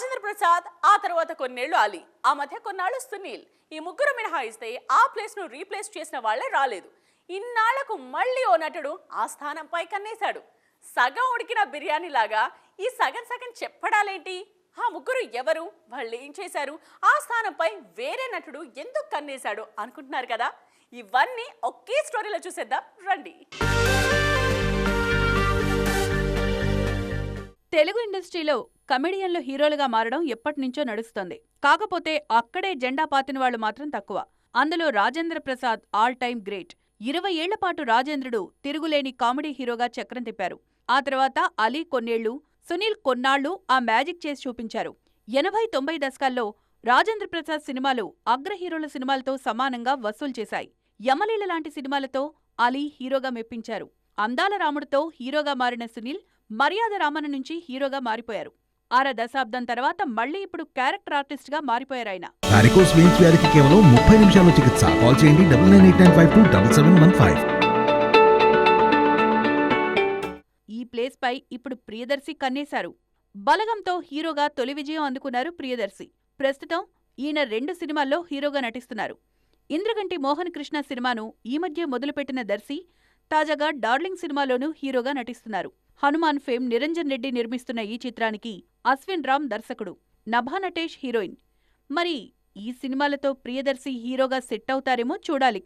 రాజేంద్ర ప్రసాద్ ఆ తర్వాత కొన్నేళ్ళు అలీ ఆ మధ్య కొన్నాళ్ళు సునీల్. ఈ ముగ్గురు మినహాయిస్తే ఆ ప్లేస్ను రీప్లేస్ చేసిన వాళ్ళే రాలేదు. ఇన్నాళ్ళకు మళ్ళీ ఓ నటుడు ఆ స్థానంపై కన్నేశాడు. సగం ఉడికిన బిర్యానీ లాగా ఈ సగం సగం చెప్పడాలేంటి? ఆ ముగ్గురు ఎవరు? వాళ్ళు ఏం చేశారు? ఆ స్థానంపై వేరే నటుడు ఎందుకు కన్నేశాడు అనుకుంటున్నారు కదా? ఇవన్నీ ఒకే స్టోరీలో చూసేద్దాం రండి. తెలుగు ఇండస్ట్రీలో కమెడియన్లు హీరోలుగా మారడం ఎప్పటినుంచో నడుస్తోంది. కాకపోతే అక్కడే జెండా పాతిన వాళ్ళు మాత్రం తక్కువ. అందులో Rajendra Prasad all time great. ఇరవై ఏళ్ళ పాటు రాజేంద్రుడు తిరుగులేని కామెడీ హీరోగా చక్రం తిప్పారు. ఆ తర్వాత అలీ కొన్నేళ్ళు సునీల్ కొన్నాళ్ళు ఆ మ్యాజిక్ చేసి చూపించారు. ఎనభై తొంభై దశకాల్లో రాజేంద్ర ప్రసాద్ సినిమాలు అగ్ర హీరోల సినిమాలతో సమానంగా వసూలు చేశాయి. యమలీల లాంటి సినిమాలతో అలీ హీరోగా మెప్పించారు. అందాల రాముడితో హీరోగా మారిన సునీల్ మర్యాద రామన నుంచి హీరోగా మారిపోయారు. అర దశాబ్దం తర్వాత మళ్ళీ ఇప్పుడు క్యారెక్టర్ ఆర్టిస్ట్గా మారిపోయారాయన వారికోస్ వెయిన్స్ వ్యాధికి కేవలం ముప్పై నిమిషాల్లో చికిత్స. కాల్ చేయండి double nine eight nine five two double seven one five. ఈ ప్లేస్ పై ఇప్పుడు ప్రియదర్శి కన్నేశారు. బలగంతో హీరోగా తొలి విజయం అందుకున్నారు ప్రియదర్శి. ప్రస్తుతం ఈయన రెండు సినిమాల్లో హీరోగా నటిస్తున్నారు. ఇంద్రగంటి మోహన్ కృష్ణ సినిమాను ఈ మధ్య మొదలుపెట్టిన దర్శి తాజాగా డార్లింగ్ సినిమాలోనూ హీరోగా నటిస్తున్నారు. హనుమాన్ ఫేమ్ నిరంజన్ రెడ్డి నిర్మిస్తున్న ఈ చిత్రానికి అశ్విన్ రామ్ దర్శకుడు నభా నటేష్ హీరోయిన్. మరి ఈ సినిమాలతో ప్రియదర్శి హీరోగా సెట్ అవుతారేమో చూడాలి.